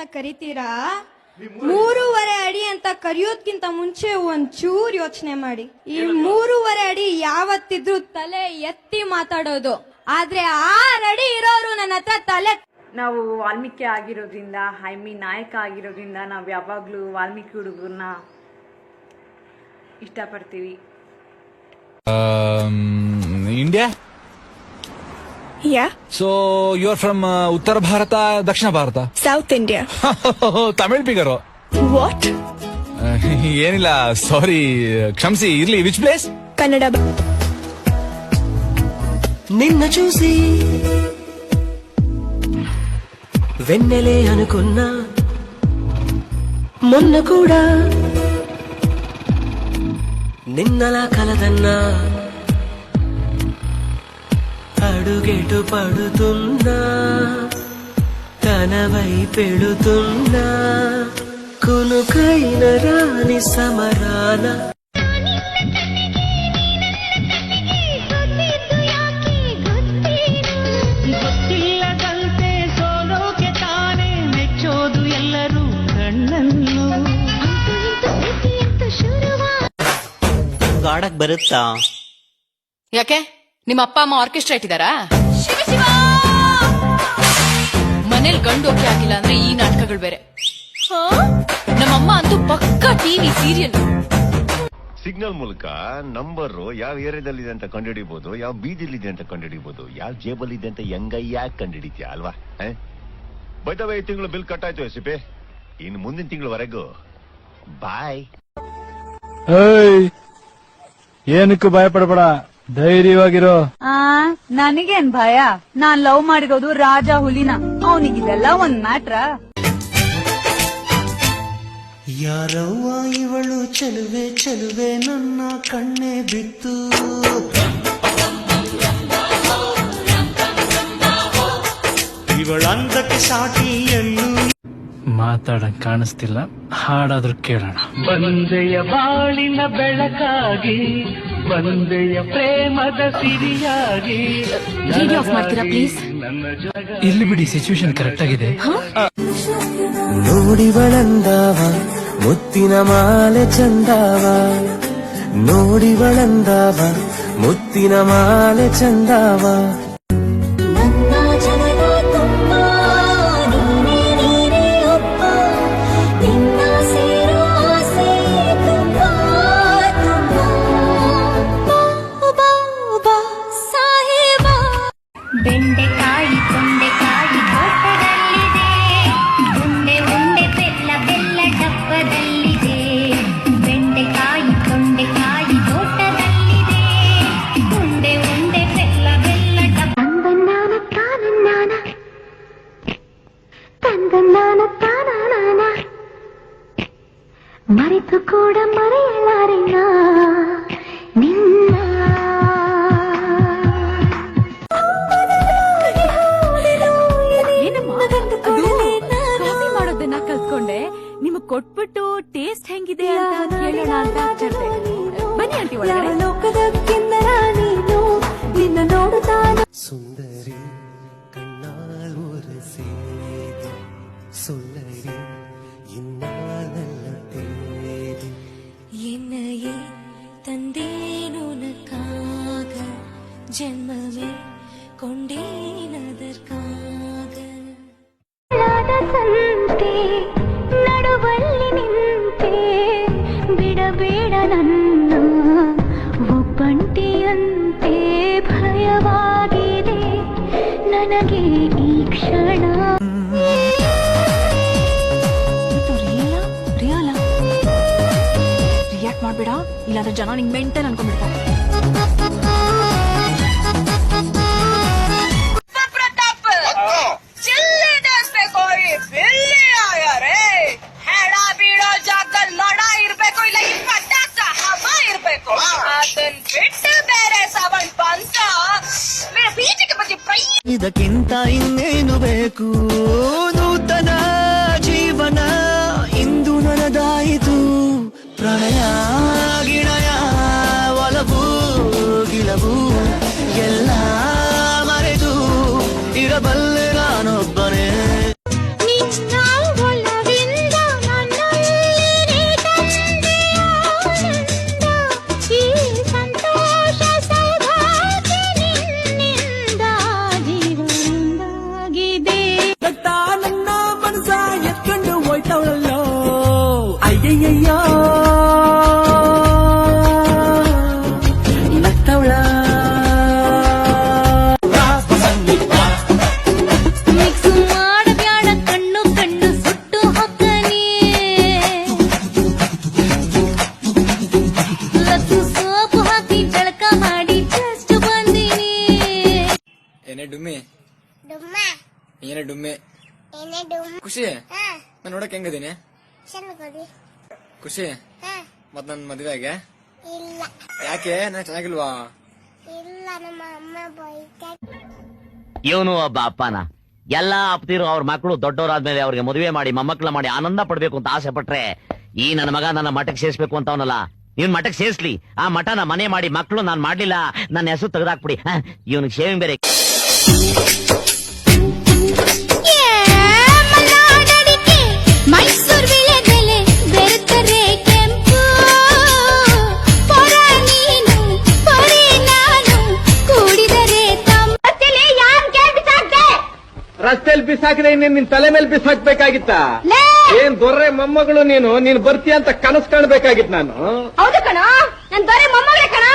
ಅಂತ ಕರಿತೀರಾ? ಮೂರುವರೆ ಅಡಿ ಅಂತ ಕರೆಯೋದ್ಕಿಂತ ಮುಂಚೆ ಒಂಚೂರು ಯೋಚನೆ ಮಾಡಿ. ಈ ಮೂರುವರೆ ಅಡಿ ಯಾವತ್ತಿದ್ರು ತಲೆ ಎತ್ತಿ ಮಾತಾಡೋದು. ಆದ್ರೆ ಆರ್ ಅಡಿ ಇರೋರು ನನ್ನ ಹತ್ರ ತಲೆ ನಾವು ವಾಲ್ಮೀಕಿ ಆಗಿರೋದ್ರಿಂದ ಐ ಮೀನ್ ನಾಯಕ ಆಗಿರೋದ್ರಿಂದ ನಾವು ಯಾವಾಗ್ಲೂ ವಾಲ್ಮೀಕಿ ಹುಡುಗರನ್ನ ಇಷ್ಟಪಡ್ತೀವಿ. India Yeah, so you are from ಉತ್ತರ ಭಾರತ ದಕ್ಷಿಣ Bharat South India. Tamil ಬಿಗರು What? ಏನಿಲ್ಲ ಸಾರಿ ಕ್ಷಮಿಸಿ ಇರ್ಲಿ ವಿಚ್ ಪ್ಲೇಸ್ Kannada. నిన్న చూసి వెన్నెలే అనుకున్నా మొన్న కూడా నిన్నలా కలదన్నా అడుగెటు పడుతున్నా తనవై పెడుతున్నా కునుకైన రాని సమరాన ಗೊತ್ತಿಲ್ಲದಂತೆ ಸೋಲೋಕೆ ತಾನೇ ಮೆಚ್ಚೋದು ಎಲ್ಲರೂ ಕಣ್ಣನ್ನು గాడకు బరుత్తా ಯಾಕೆ ನಿಮ್ಮ ಅಪ್ಪ ಅಮ್ಮ ಆರ್ಕೆಸ್ಟ್ರಾ ಇಟ್ಟಿದಾರಾ? ಮನೇಲಿ ಗಂಡು ಓಕೆ ಆಗಿಲ್ಲ ಅಂದ್ರೆ ಈ ನಾಟಕಗಳು ಬೇರೆ. ನಮ್ಮಮ್ಮ ಅಂತೂ ಪಕ್ಕ ಟಿವಿ ಸೀರಿಯಲ್ ಸಿಗ್ನಲ್ ಮೂಲಕ ನಂಬರ್ ಯಾವ ಏರಿಯಾದಲ್ಲಿದೆ ಅಂತ ಕಂಡುಹಿಡಿಬಹುದು ಯಾವ ಬೀದಿಲಿದೆ ಅಂತ ಕಂಡುಹಿಡಿಬಹುದು ಯಾವ ಜೇಬಲ್ಲಿದೆ ಅಂತ ಹೆಂಗಯ್ಯ ಕಂಡುಹಿಡಿತೀಯ ಅಲ್ವಾ ಬೈದವ ಈ ತಿಂಗಳು ಬಿಲ್ ಕಟ್ ಆಯ್ತು ಎಸಿಪಿ ಇನ್ನು ಮುಂದಿನ ತಿಂಗಳವರೆಗೂ. ಬಾಯ್ ಏನಕ್ಕೂ ಏನಕ್ಕೂ ಭಯಪಡಬೇಡ. ಧೈರ್ಯವಾಗಿರೋ. ಆ ನನಗೇನ್ ಭಯ? ನಾನ್ ಲವ್ ಮಾಡಿರೋದು ರಾಜ ಹುಲಿನ. ಅವನಿಗಿದೆಲ್ಲ ಒಂದ್ ಮ್ಯಾಟ್ರ? ಯಾರವ್ವ ಇವಳು ಚೆಲುವೆ ಚೆಲುವೆ ನನ್ನ ಕಣ್ಣೆ ಬಿತ್ತು. ಇವಳಂದಕ್ಕೆ ಸಾಟಿ ಎಲ್ಲೂ ಮಾತಾಡಕ್ ಕಾಣಿಸ್ತಿಲ್ಲ. ಹಾಡಾದ್ರೂ ಕೇಳೋಣ. ಬಂದೆಯ ಬಾಳಿನ ಬೆಳಕಾಗಿ ಬಂದೆಯ ಪ್ರೇಮದ ಸಿರಿಯಾಗಿ. ರೇಡಿಯೋ ಆಫ್ ಮಾಡ್ತೀರಾ ಪ್ಲೀಸ್ ಇಲ್ಲಿ ಬಿಡಿ ಸಿಚುವೇಶನ್ ಕರೆಕ್ಟ್ ಆಗಿದೆ. ನೋಡಿ ಬಳಂದಾವ ಮುತ್ತಿನ ಮಾಲೆ ಚಂದಾವ. ನೋಡಿವಳಂದಾವ ಮುತ್ತಿನ ಮಾಲೆ ಚಂದಾವ. ಕೊಟ್ಬಿಟ್ಟು ಟೇಸ್ಟ್ ಹೆಂಗಿದೆ ಅಂತ ಕೇಳೋಣ ಅಂತ ಹಚ್ಚಿರ್ದೆ. ಬನ್ನಿ ಆಂಟಿ ಒಳಗಡೆ ನಿನ್ನ ನೋಡುತ್ತಾನ சுந்தரி கண்ணால் ஒரு செய்தி சொல்லடி ಬೇರೆ ಸವಣ್ ಬಂತ ಬೀಜಕ್ಕೆ ಬಗ್ಗೆ ಪ್ರೈ ಇದಕ್ಕಿಂತ ಇನ್ನೇನು ಬೇಕು ಹೆಂಗದೀನಿ ಚೆನ್ನಾಗಿ ಖುಷಿ? ಹಾ. ಮತ್ ನನ್ ಮದ್ವೆಗೆ? ಇಲ್ಲ. ಯಾಕೆ? ನಾ ಚೆನ್ನಾಗಿಲ್ವಾ? ಇಲ್ಲ ನಮ್ಮ ಅಮ್ಮ ಬೈತಾ ಇವನು ಒಬ್ಬ ಅಪ್ಪನ. ಎಲ್ಲಾ ಅಪ್ತಿರು ಅವ್ರ ಮಕ್ಕಳು ದೊಡ್ಡವರಾದ್ಮೇಲೆ ಅವ್ರಿಗೆ ಮದುವೆ ಮಾಡಿ ಮೊಮ್ಮಕ್ಕಳ ಮಾಡಿ ಆನಂದ ಪಡ್ಬೇಕು ಅಂತ ಆಸೆ ಪಟ್ರೆ ಈ ನನ್ನ ಮಗ ನನ್ನ ಮಠಕ್ಕೆ ಸೇರ್ಸ್ಬೇಕು ಅಂತ ಅವನಲ್ಲ ಇವ್ನ ಮಠಕ್ಕೆ ಸೇರ್ಸ್ಲಿ. ಆ ಮಠನ ಮನೆ ಮಾಡಿ ಮಕ್ಕಳು ನಾನ್ ಮಾಡ್ಲಿಲ್ಲ ನನ್ನ ಹೆಸರು ತೆಗೆದಾಕ್ಬಿಡಿ. ಇವನಿಗೆ ಶೇವಿಂಗ್ ಬೇರೆ ರಸ್ತೆಯಲ್ಲಿ ಬಿಸಾಕಿದ್ರೆ ಇನ್ನೇನ್ ನಿನ್ ತಲೆ ಮೇಲೆ ಬಿಸಾಕ್ಬೇಕಾಗಿತ್ತ? ಲೇ! ಏನ್ ದೊರೆ ಮೊಮ್ಮಗಳು ನೀನು? ನೀನ್ ಬರ್ತೀಯ ಅಂತ ಕನಸು ಕಾಣ್ಬೇಕಾಗಿತ್ ನಾನು. ಹೌದು ಕಣ. ನನ್ ದೊರೆ ಮೊಮ್ಮಗಳೇ ಕಣ.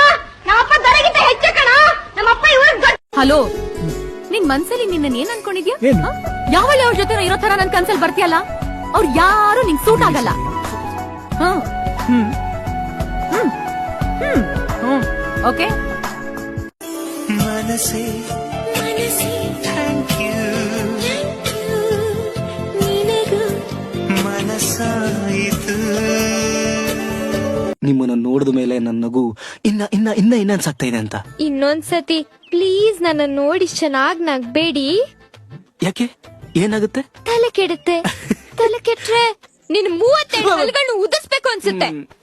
ನಮ್ಮಪ್ಪ ದೊರೆಗಿಂತ ಹೆಚ್ಚು ಕಣ. ನಮ್ಮಪ್ಪ ಇವ್ರಿಗೆ ದೊಡ್ಡ ಹಲೋ. ನಿನ್ ಮನ್ಸಲ್ಲಿ ನಿನ್ನ ಏನ್ ಅನ್ಕೊಂಡಿದ್ಯಾ? ಹ? ಯಾವಳ ಅವ್ರ ಜೊತೆ ಇರೋ ತರ ನನ್ ಕನ್ಸಲ್ ಬರ್ತೀಯಲ್ಲ? ಅವ್ರು ಯಾರು ನಿಂಗ್ ಸೂಟ್ ಆಗಲ್ಲ. ಹ? ಹ್ಮ್. ಹ್ಮ್. ಹ್ಮ್. ಹ್ಮ್. ಓಕೆ? ಮನಸ್ಸೇ ಇನ್ನ ಇನ್ನ ಇನ್ನ ಇನ್ನ ಅನ್ಸಾಗ್ತಾ ಇದೆ ಅಂತ? ಇನ್ನೊಂದ್ಸತಿ ಪ್ಲೀಸ್ ನನ್ನ ನೋಡಿ ಚೆನ್ನಾಗ್ ನಗ್ಬೇಡಿ. ಯಾಕೆ? ಏನಾಗುತ್ತೆ? ತಲೆ ಕೆಡುತ್ತೆ. ತಲೆ ಕೆಟ್ರೆ. ನಿನ್ ಮೂವತ್ತೆರಡು ಹಲ್ಗಳನ್ನು ಉದಿಸ್ಬೇಕು ಅನ್ಸುತ್ತೆ.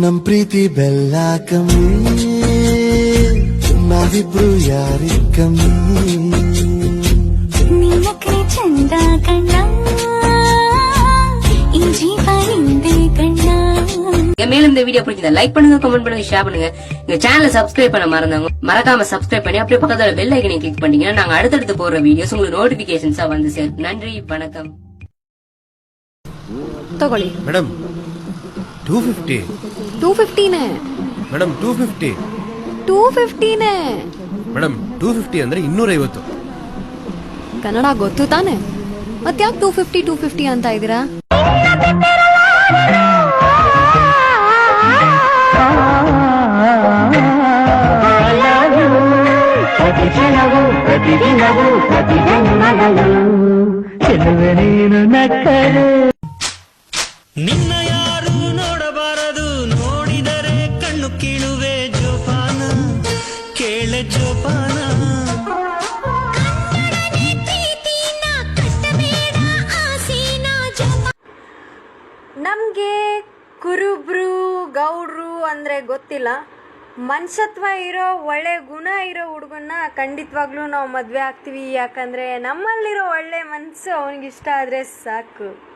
ನಮ್ ಪ್ರೀತಿ ಬೆಲ್ಲ ಕಮ್ಮಿ ನಾವಿಬ್ರು ಯಾರಿ ಕಮ್ಮಿ ನಿನ್ನಕ್ಕೆ ಚಂದ ಕಣ್ಣ ಈ ಜೀವ ನಿಂದೆ ಕಣ್ಣ மேலும் இந்த வீடியோ பிடிச்சதா லைக் பண்ணுங்க கமெண்ட் பண்ணுங்க ஷேர் பண்ணுங்க எங்க சேனலை சப்ஸ்கிரைப் பண்ண மறந்தாங்க மறக்காம சப்ஸ்கிரைப் பண்ணி அப்படியே பக்கத்துல பெல் ஐக்கனை கிளிக் பண்ணீங்கன்னா நாங்க அடுத்தடுத்து போற வீடியோஸ் உங்களுக்கு நோட்டிபிகேஷன்ஸா வந்து சேரும் நன்றி வணக்கம் ತಗೊಳ್ಳಿ ಮೇಡಮ್ ಟೂ ಫಿಫ್ಟಿ ಟೂ ಫಿಫ್ಟಿನೇ ಮೇಡಮ್ ಟೂ ಫಿಫ್ಟಿ ಟೂ ಫಿಫ್ಟೀನೇ ಮೇಡಮ್ ಟೂ ಫಿಫ್ಟಿ ಅಂದ್ರೆ ಇನ್ನೂರೈವತ್ತು ಕನ್ನಡ ಗೊತ್ತು ತಾನೆ ಮತ್ತ್ಯಾಕ್ ಟೂ ಫಿಫ್ಟಿ ಟೂ ಫಿಫ್ಟಿ ಅಂತ ಇದೀರಾ ನಿನ್ನಯ ಜೋಪಾನ. ನಮ್ಗೆ ಕುರುಬ್ರು, ಗೌಡ್ರು ಅಂದ್ರೆ ಗೊತ್ತಿಲ್ಲ. ಮನುಷ್ಯತ್ವ ಇರೋ, ಒಳ್ಳೆ ಗುಣ ಇರೋ ಹುಡುಗನ್ನ ಖಂಡಿತವಾಗ್ಲೂ ನಾವು ಮದುವೆ ಆಗ್ತೀವಿ. ಯಾಕಂದ್ರೆ ನಮ್ಮಲ್ಲಿರೋ ಒಳ್ಳೆ ಮನಸ್ಸು ಅವನಿಗಿಷ್ಟ ಆದ್ರೆ ಸಾಕು.